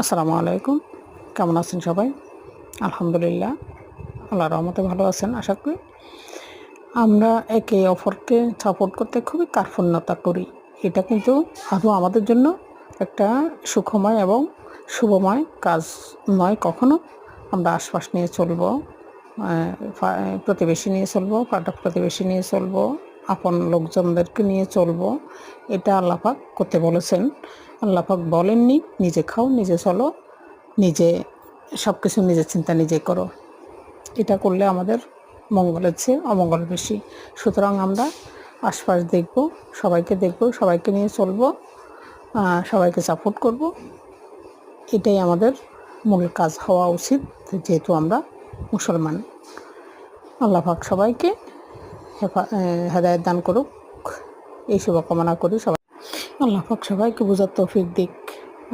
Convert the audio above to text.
আসসালামু আলাইকুম। কেমন আছেন সবাই? আলহামদুলিল্লাহ আল্লাহ রহমতে ভালো আছেন, আশা করি। আমরা একে অপরকে সাপোর্ট করতে খুবই কার্পণ্যতা করি। এটা কিন্তু আদৌ আমাদের জন্য একটা সুখময় এবং শুভময় কাজ নয়, কখনো। আমরা আশপাশ নিয়ে চলব প্রতিবেশী নিয়ে চলবো পাটা প্রতিবেশী নিয়ে চলবো, আপন লোকজনদেরকে নিয়ে চলবো। এটা আল্লাপাক করতে বলেছেন। আল্লাপাক বলেননি নিজে খাও নিজে চলো নিজে সব কিছু নিজের চিন্তা নিজে করো। এটা করলে আমাদের মঙ্গলের চেয়ে অমঙ্গল বেশি। সুতরাং আমরা আশপাশ দেখব সবাইকে দেখব সবাইকে নিয়ে চলবো সবাইকে সাপোর্ট করব। এটাই আমাদের মূল কাজ হওয়া উচিত যেহেতু আমরা মুসলমান। আল্লাহ পাক সবাইকে আহ, হেদায়েত দান করুক। এই শুভকামনা করি সবাই আল্লাহ পাক সবাইকে বোঝার তৌফিক দিক।